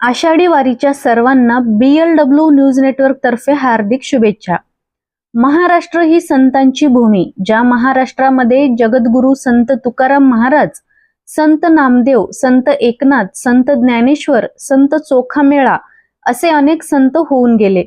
आषाढी वारीच्या सर्वांना B L W news network तर्फे हार्दिक शुभेच्छा. महाराष्ट्र ही संतांची भूमी ज्या महाराष्ट्रामध्ये जगद्गुरु संत तुकाराम महाराज संत नामदेव संत एकनाथ संत ज्ञानेश्वर संत चोखामेळा असे अनेक संत होऊन गेले.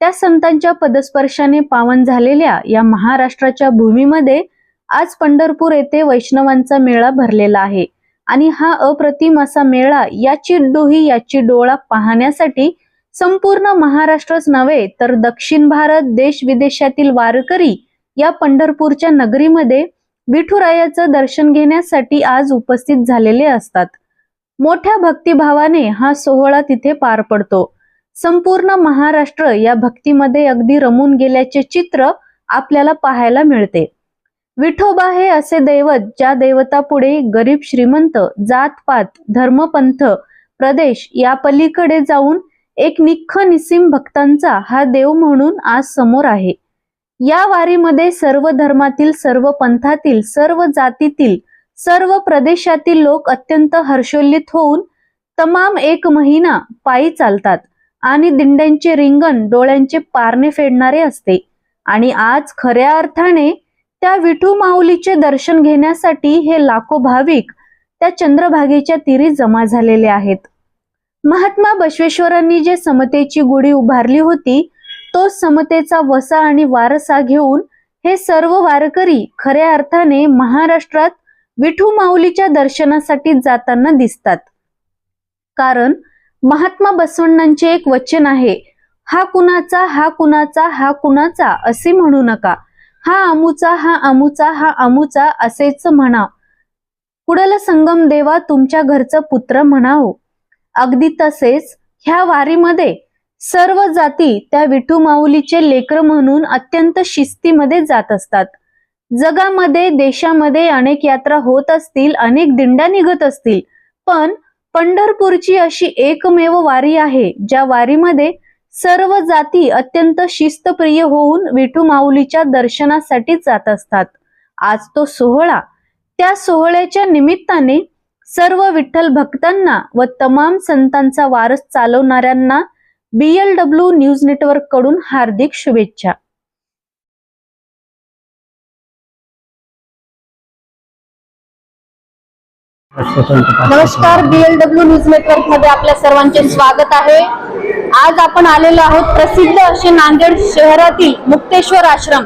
त्या संतांच्या पदस्पर्शाने पावन झालेल्या या महाराष्ट्राच्या भूमीमध्ये आज पंढरपूर येथे वैष्णवांचा मेळा भरलेला आहे. आणि हा अप्रतिम असा मेळा याची डोही याची डोळा पाहण्यासाठी संपूर्ण महाराष्ट्रच नव्हे तर दक्षिण भारत देश विदेशातील वारकरी या पंढरपूरच्या नगरीमध्ये विठुरायाचं दर्शन घेण्यासाठी आज उपस्थित झालेले असतात. मोठ्या भक्तिभावाने हा सोहळा तिथे पार पडतो. संपूर्ण महाराष्ट्र या भक्तीमध्ये अगदी रमून गेल्याचे चित्र आपल्याला पाहायला मिळते. विठोबा हे असे दैवत ज्या देवतापुढे गरीब श्रीमंत जात पात धर्मपंथ प्रदेश या पलीकडे जाऊन एक निख्ख निसीम भक्तांचा हा देव म्हणून आज समोर आहे. या वारीमध्ये सर्व धर्मातील सर्व पंथातील सर्व जातीतील सर्व प्रदेशातील लोक अत्यंत हर्षोल्लित होऊन तमाम एक महिना पायी चालतात आणि दिंड्यांचे रिंगण डोळ्यांचे पारणे फेडणारे असते. आणि आज खऱ्या अर्थाने त्या विठू माऊलीचे दर्शन घेण्यासाठी हे लाखो भाविक त्या चंद्रभागेच्या तीरी जमा झालेले आहेत. महात्मा बसवेश्वरांनी जे समतेची गुढी उभारली होती तो समतेचा वसा आणि वारसा घेऊन हे सर्व वारकरी खऱ्या अर्थाने महाराष्ट्रात विठू माऊलीच्या दर्शनासाठी जाताना दिसतात. कारण महात्मा बसवण्णांचे एक वचन आहे हा कुणाचा हा कुणाचा हा कुणाचा असे म्हणू नका. हा अमुचा हा अमुचा हा अमुचा असेच म्हणा कुडल संगम देवा तुमच्या घरचं पुत्र म्हणाव. अगदी तसेच ह्या वारीमध्ये सर्व जाती त्या विठू माऊलीचे लेकर म्हणून अत्यंत शिस्तीमध्ये जात असतात. जगामध्ये देशामध्ये अनेक यात्रा होत असतील अनेक दिंड्या निघत असतील पण पंढरपूरची अशी एकमेव वारी आहे ज्या वारीमध्ये सर्व जाती अत्यंत शिस्तप्रिय होऊन विठू माऊलीच्या दर्शनासाठी जात असतात. आज तो सोहळा. त्या सोहळ्याच्या निमित्ताने सर्व विठ्ठल भक्तांना व तमाम संतांचा वारस चालवणाऱ्यांना बीएलडब्ल्यू डब्ल्यू न्यूज नेटवर्ककडून हार्दिक शुभेच्छा. नमस्कार बीएलडब्ल्यू न्यूज नेटवर्कमध्ये आपल्या सर्वांचे स्वागत आहे. आज आपण आलेलो आहोत प्रसिद्ध असे नांदेड शहरातील मुक्तेश्वर आश्रम.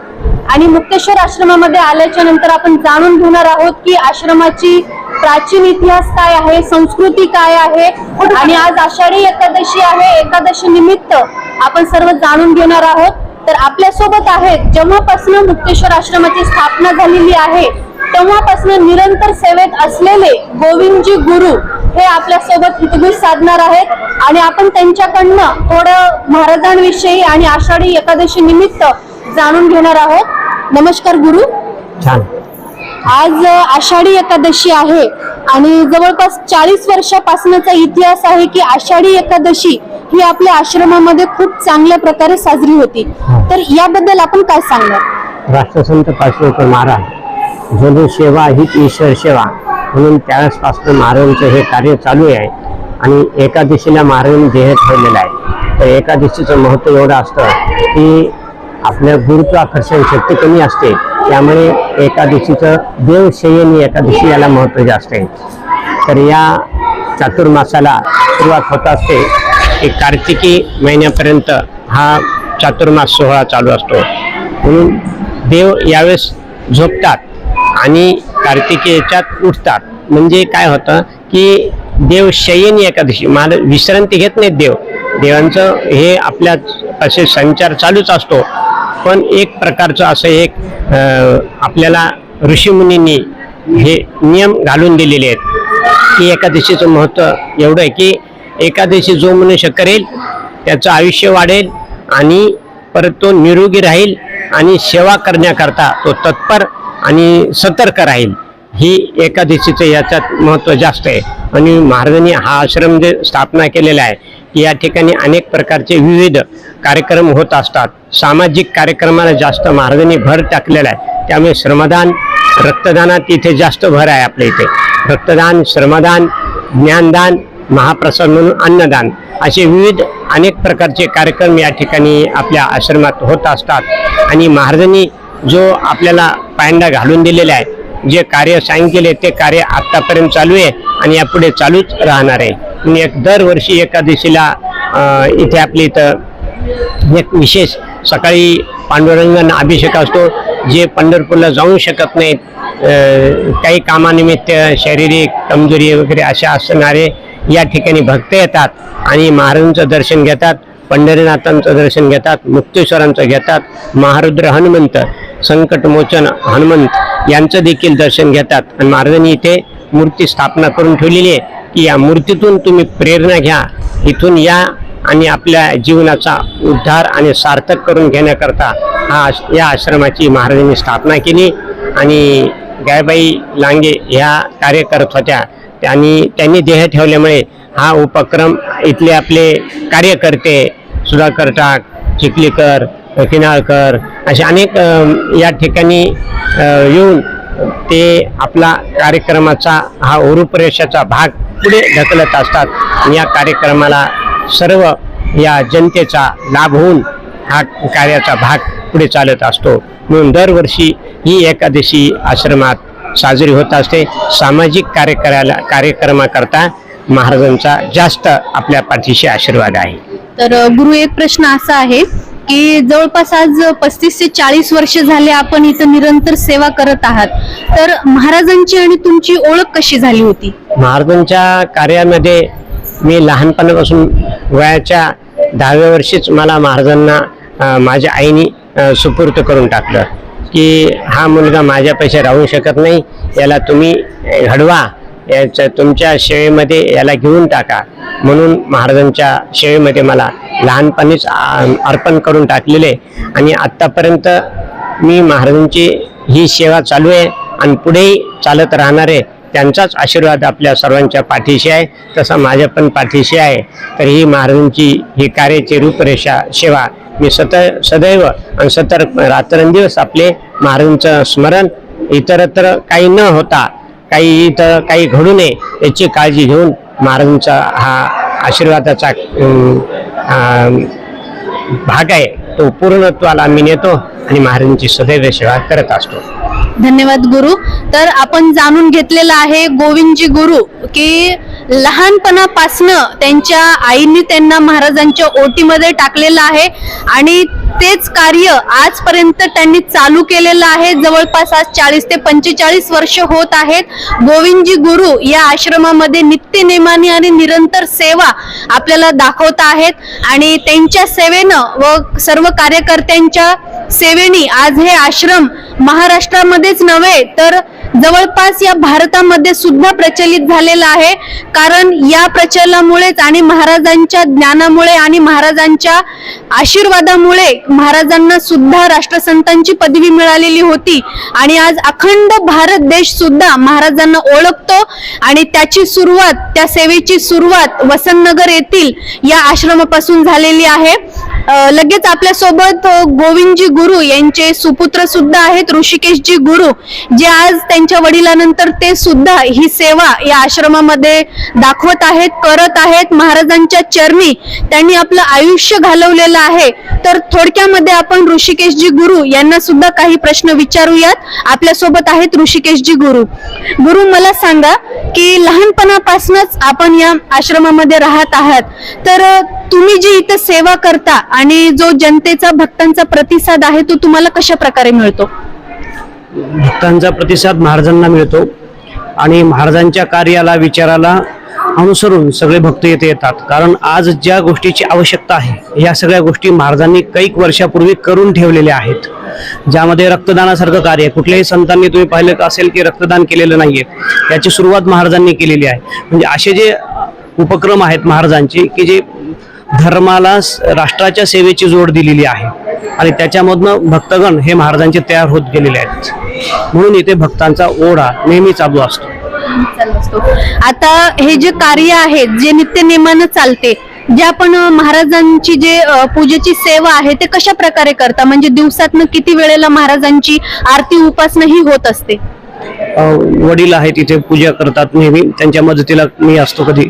आणि मुक्तेश्वर आश्रमामध्ये आल्याच्यानंतर आपण जाणून घेणार आहोत की आश्रमाची प्राचीन इतिहास काय आहे संस्कृती काय आहे आणि आज आषाढी एकादशी आहे. एकादशी निमित्त आपण सर्व जाणून घेणार आहोत. तर आपल्यासोबत आहेत जेव्हापासून मुक्तेश्वर आश्रमाची स्थापना झालेली आहे तेव्हापासून निरंतर सेवेत असलेले गोविंदजी गुरु हे आपल्यासोबत हितगुज साधणार आहेत आणि आपण त्यांच्याकडनं थोडं महाराजांविषयी आणि आषाढी एकादशी निमित्त जाणून घेणार आहोत. नमस्कार गुरु. छान. आज आषाढी एकादशी आहे आणि जवळपास चाळीस वर्षापासूनचा इतिहास आहे की आषाढी एकादशी ही आपल्या आश्रमामध्ये खूप चांगल्या प्रकारे साजरी होती. तर याबद्दल आपण काय सांगणार? राष्ट्रसंत पाचवेकर महाराज जणू सेवा हीच ईश्वर सेवा. म्हणून त्यावेळेसपासून महाराजांचं हे कार्य चालू आहे. आणि एकादशीला महाराजांनी देह ठेवलेला आहे. तर एकादशीचं महत्त्व एवढं असतं की आपल्या गुरुत्वाकर्षण शक्ती कमी असते. त्यामुळे एकादशीचं देवशयनी एकादशी याला महत्त्व जास्त आहे. तर या चातुर्मासाला सुरुवात होत असते की कार्तिकी महिन्यापर्यंत हा चातुर्मास सोहळा चालू असतो. म्हणून देव यावेळेस झोपतात आणि कार्तिकी याच्यात उठतात. म्हणजे काय होतं की देव शयन एकादशी मान विश्रांती घेत नाहीत देव. देवांचं हे आपल्या असे संचार चालूच असतो. पण एक प्रकारचं असं एक आपल्याला ऋषीमुनींनी हे नियम घालून दिलेले आहेत. की एकादशीचं महत्त्व एवढं आहे की एकादशी जो मनुष्य करेल त्याचं आयुष्य वाढेल आणि परत तो निरोगी राहील आणि सेवा करण्याकरता तो तत्पर आणि सतर्क राहील. ही एकादशीचं याच्यात महत्त्व जास्त आहे. आणि महाराजांनी हा आश्रम जे स्थापना केलेला आहे की या ठिकाणी अनेक प्रकारचे विविध कार्यक्रम होत असतात. सामाजिक कार्यक्रमाला जास्त महाराजांनी भर टाकलेला आहे. त्यामुळे श्रमदान रक्तदानात इथे जास्त भर आहे आपल्या इथे. रक्तदान श्रमदान ज्ञानदान महाप्रसाद म्हणून अन्नदान असे विविध अनेक प्रकारचे कार्यक्रम या ठिकाणी आपल्या आश्रमात होत असतात. आणि महाराजांनी जो आपल्याला पायंडा घालून दिलेला आहे जे कार्य सांगितले ते कार्य आत्तापर्यंत चालू आहे आणि यापुढे चालूच राहणार आहे. आणि एक दरवर्षी एकादशीला इथे आपल्या इथं एक विशेष सकाळी पांडुरंगांना अभिषेक असतो. जे पंढरपूरला जाऊ शकत नाहीत काही कामानिमित्त शारीरिक कमजोरी वगैरे अशा असणारे या ठिकाणी भक्त येतात आणि महाराजांचं दर्शन घेतात पंढरीनाथांचं दर्शन घेतात मुक्तेश्वरांचं घेतात महारुद्र हनुमंत संकटमोचन हनुमंत यांचं देखील दर्शन घेतात. आणि महाराजांनी इथे मूर्ती स्थापना करून ठेवलेली आहे की या मूर्तीतून तुम्ही प्रेरणा घ्या. इथून या आणि आपल्या जीवनाचा उद्धार आणि सार्थक करून घेण्याकरता हा आश- या आश्रमाची महाराजांनी स्थापना केली. आणि गायबाई लांगे ह्या कार्य करत होत्या. आणि त्यांनी देह ठेवल्यामुळे हा उपक्रम इथले आपले कार्यकर्ते सुधाकर टाक चिखलीकर किनाळकर असे अनेक या ठिकाणी येऊन ते आपला कार्यक्रमाचा हा ओरूपरेषाचा भाग पुढे ढकलत असतात. आणि या कार्यक्रमाला सर्व या जनतेचा लाभ होऊन हा कार्याचा भाग पुढे चालत असतो. म्हणून दरवर्षी ही एकादशी आश्रमात साजरी होत असते. सामाजिक कार्यक्रमाला कार्यक्रमाकरता महाराजांचा जास्त आपल्या पाठीशी आशीर्वाद आहे. तर गुरु एक प्रश्न असा आहे. की जवळपास आज पस्तीस ते चाळीस वर्ष झाले आपण इथं निरंतर सेवा करत आहात. तर महाराजांची आणि तुमची ओळख कशी झाली होती? महाराजांच्या कार्यामध्ये मी लहानपणापासून वयाच्या दहाव्या वर्षीच मला महाराजांना माझ्या आईने सुपूर्त करून टाकलं. की हा मुलगा माझ्यापाशी राहू शकत नाही याला तुम्ही घडवा. याच्या तुमच्या सेवेमध्ये याला घेऊन टाका. म्हणून महाराजांच्या सेवेमध्ये मला लहानपणीच अर्पण करून टाकलेले. आणि आत्तापर्यंत मी महाराजांची ही सेवा चालू आहे आणि पुढेही चालत राहणार आहे. त्यांचाच आशीर्वाद आपल्या सर्वांच्या पाठीशी आहे. तसा माझ्या पण पाठीशी आहे. तर ही महाराजांची ही कार्याची रूपरेषा सेवा मी सत सदैव आणि सतर्क रात्रंदिवस आपले महाराजांचं स्मरण इतरत्र काही न होता काही इथं काही घडू नये याची काळजी घेऊन महाराजांचा हा आशीर्वादाचा भाग आहे. तो पूर्णत्वाला मी नेतो आणि महाराजांची सदैव सेवा करत असतो. धन्यवाद गुरु. तर आपण जाणून घेतलेलं आहे गोविंदजी गुरु की लहानपणापासनं त्यांच्या आईने त्यांना महाराजांच्या ओटीमध्ये टाकलेलं आहे आणि तेच कार्य आजपर्यंत त्यांनी चालू केलेलं आहे. जवळपास आज चाळीस ते पंचेचाळीस वर्ष होत आहेत. गोविंदजी गुरु या आश्रमामध्ये नित्य नेमाने आणि निरंतर सेवा आपल्याला दाखवत आहेत आणि त्यांच्या सेवेनं व सर्व कार्यकर्त्यांच्या सेवेनी आज हे आश्रम महाराष्ट्रामध्येच नव्हे तर जवळपास या भारतामध्ये सुद्धा प्रचलित झालेला आहे. कारण या प्रचलनामुळेच आणि महाराजांच्या ज्ञानामुळे आणि महाराजांच्या आशीर्वादामुळे महाराजांना सुद्धा राष्ट्रसंतांची पदवी मिळालेली होती. आणि आज अखंड भारत देश सुद्धा महाराजांना ओळखतो आणि त्याची सुरुवात त्या सेवेची सुरुवात वसंतनगर येथील या आश्रमापासून झालेली आहे. लगेच आपल्यासोबत गोविंदजी गुरु यांचे सुपुत्र सुद्धा आहेत ऋषिकेशजी गुरु जे आज त्यांच्या वडिलांनंतर ते सुद्धा ही सेवा या आश्रमामध्ये दाखवत आहेत करत आहेत. महाराजांच्या चरणी त्यांनी आपलं आयुष्य घालवलेलं आहे. तर थोडक्यामध्ये आपण ऋषिकेशजी गुरु यांना सुद्धा काही प्रश्न विचारूयात. आपल्यासोबत आहेत ऋषिकेशजी गुरु. गुरु मला सांगा की लहानपणापासूनच आपण या आश्रमामध्ये राहत आहात. तर तुम्ही जी इथं सेवा करता आणि जो जनतेचा भक्तांचा प्रतिसाद आहे तो तुम्हाला कशा प्रकारे मिळतो? भक्तांचा प्रतिसाद महाराजांना मिळतो आणि महाराजांच्या कार्याला विचाराला अनुसरून सगळे भक्त येथे येतात. कारण आज ज्या गोष्टीची आवश्यकता आहे या सगळ्या गोष्टी महाराजांनी कैक वर्षापूर्वी करून ठेवलेल्या आहेत. ज्यामध्ये रक्तदानासारखं कार्य कुठल्याही संतांनी तुम्ही पाहिलं असेल की रक्तदान केलेलं नाहीये याची सुरुवात महाराजांनी केलेली आहे. म्हणजे असे जे उपक्रम आहेत महाराजांचे की जे धर्माला राष्ट्राच्या सेवेची जोड दिलेली आहे. आणि त्याच्यामधनं भक्तगण हे महाराजांचे तयार होत गेलेले आहेत. म्हणून इथे भक्तांचा ओढा नेहमी चालू असतो. आता हे जे कार्य आहे जे नित्य नेमानं चालते जे आपण महाराजांची जे पूजेची सेवा आहे ते कशा प्रकारे करता? म्हणजे दिवसातनं किती वेळेला महाराजांची आरती उपासना ही होत असते? अ, वडील आहेत इथे पूजा करतात नेहमी. त्यांच्या मदतीला मी असतो कधी.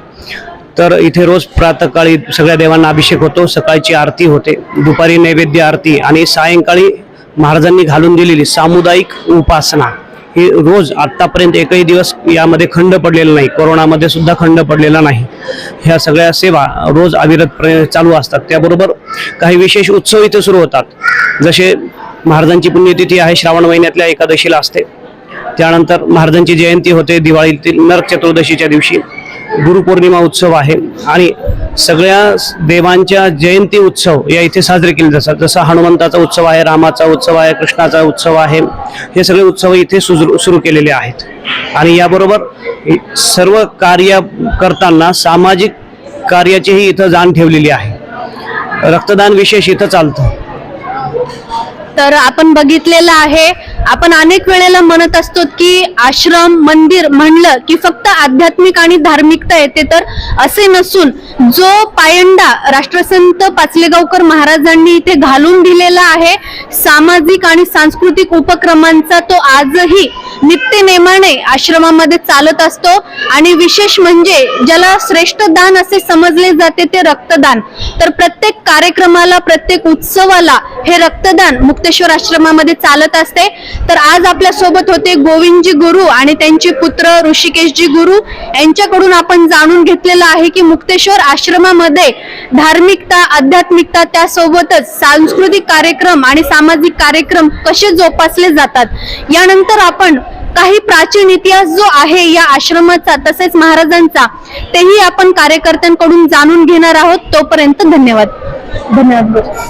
तर इथे रोज प्रातःकाळी सगळ्या देवांना अभिषेक होतो सकाळची आरती होते दुपारी नैवेद्य आरती आणि सायंकाळी महाराजांनी घालून दिलेली सामुदायिक उपासना. ही रोज आत्तापर्यंत एकही दिवस यामध्ये खंड पडलेला नाही कोरोनामध्ये सुद्धा खंड पडलेला नाही. ह्या सगळ्या सेवा रोज अविरत चालू असतात. त्याबरोबर काही विशेष उत्सव इथे सुरू होतात. जसे महाराजांची पुण्यतिथी आहे श्रावण महिन्यातल्या एकादशीला असते. त्यानंतर महाराजांची जयंती होते दिवाळीतील नरक चतुर्दशीच्या दिवशी. गुरुपौर्णिमा उत्सव आहे. आणि सगळ्या देवांच्या जयंती उत्सव या इथे साजरे केले जातात. जसा हनुमंताचा उत्सव आहे रामाचा उत्सव आहे कृष्णाचा उत्सव आहे. हे सगळे उत्सव इथे सुजरू सुरू केलेले आहेत. आणि याबरोबर सर्व कार्य करताना सामाजिक कार्याचीही इथं जाण ठेवलेली आहे. रक्तदान विशेष इथं चालतं. तर आपण बघितलेलं आहे आपण अनेक वेळेला म्हणत असतो की आश्रम मंदिर म्हणलं की फक्त आध्यात्मिक आणि धार्मिकता येते तर असे नसून जो पायंडा राष्ट्रसंत पाचलेगावकर महाराजांनी इथे घालून दिलेला आहे सामाजिक आणि सांस्कृतिक उपक्रमांचा तो आजही नित्यनेमाने आश्रमामध्ये चालत असतो. आणि विशेष म्हणजे ज्याला श्रेष्ठ दान असे समजले जाते ते रक्तदान. तर प्रत्येक कार्यक्रमाला प्रत्येक उत्सवाला हे रक्तदान मुक्तेश्वर आश्रमामध्ये चालत असते. तर आज आपल्यासोबत होते गोविंदजी गुरु आणि त्यांचे पुत्र ऋषिकेशजी गुरु. यांच्याकडून आपण जाणून घेतलेलं आहे की मुक्तेश्वर आश्रमामध्ये धार्मिकता आध्यात्मिकता त्यासोबतच सांस्कृतिक कार्यक्रम आणि सामाजिक कार्यक्रम कसे जोपासले जातात? यानंतर आपण काही प्राचीन इतिहास जो आहे या आश्रमाचा तसेच महाराजांचा तेही आपण कार्यकर्त्यांकडून जाणून घेणार आहोत. तोपर्यंत धन्यवाद. धन्यवाद